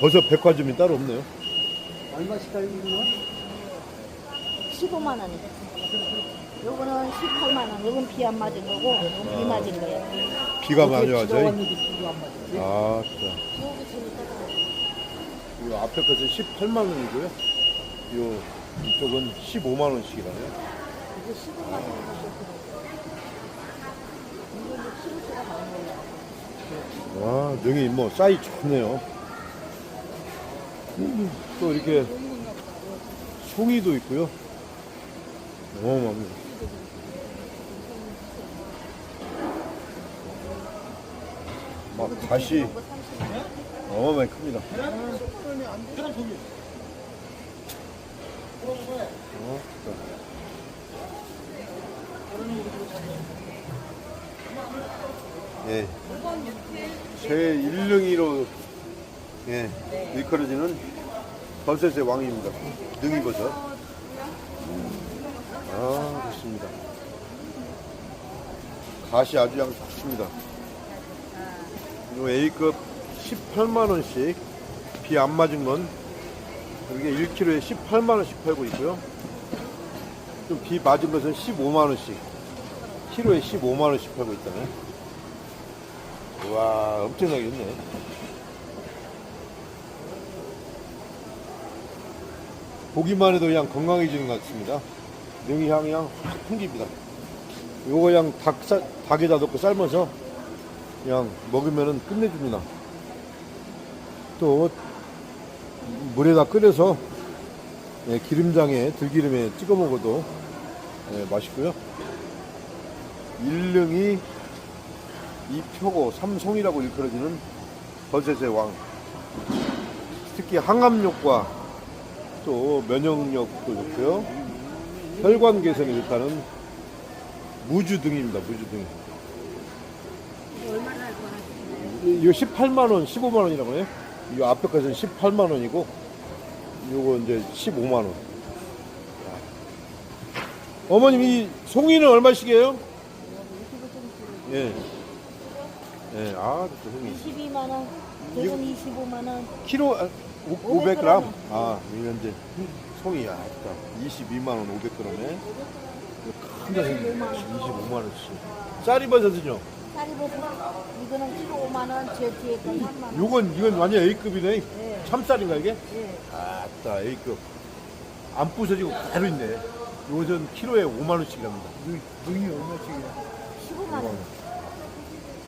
버섯 백화점이 따로 없네요. 얼마씩 달리는 15만 원이. 요거는 18만 원. 요건 비 안 맞은 거고, 요건 비 맞은 거예요. 비가 많이 와죠. 왔는데 비가 안 맞지? 아, 진짜. 이 앞에 것은 18만 원이고요. 요 이쪽은 15만 원씩이라네요. 15만 원 이거 이제 키로수가 많은 거예요. 와, 능이 뭐 사이 좋네요. 음, 또 이렇게 송이도 있고요. 어마어마합니다. 막 다시 어마어마하게 큽니다. 어. 예. 제 일릉이로 예, 일컬어지는 버섯의 왕입니다. 능이버섯. 아, 좋습니다. 가시 아주 양 좋습니다. 요 A급 18만원씩 비 안 맞은 건 이게 1kg에 18만원씩 팔고 있고요. 좀 비 맞은 것은 15만원씩. 키로에 15만원씩 팔고 있다네. 와 엄청나게 있네 보기만 해도 그냥 건강해지는 것 같습니다. 능이 향이 그냥 확 풍깁니다. 요거 그냥 닭, 사- 닭에다 넣고 삶아서 그냥 먹으면은 끝내줍니다. 또 물에다 끓여서 예, 기름장에 들기름에 찍어 먹어도 예, 맛있고요. 일릉이 이표고 삼송이라고 일컬어지는 버섯의 왕. 특히 항암력과 또 면역력도 좋고요. 혈관 개선에 좋다는 무주 등입니다. 무주 등. 이거 18만 원, 15만 원이라고 해요. 이 앞에 것은 18만 원이고, 요거 이제 15만 원. 어머님 이 송이는 얼마씩이에요? 예. 예, 아, 또 형이. 22만 원, 요건 25만 원. 키로 아, 500g. 500g? 아, 이건 이제 송이, 아, 있다. 22만원 500g에. 큰 자식 25만원씩. 쌀이버섯은요? 쌀이버섯, 이거는 키로 5만 원, 저 뒤에 건 3만 원. 요건, 이건 완전 A급이네. 네. 참쌀인가, 이게? 예. 아따, A급. 안 부서지고 그대로 있네. 요것은 키로에 5만원씩이랍니다. 능이 얼마씩이야? 15만 원.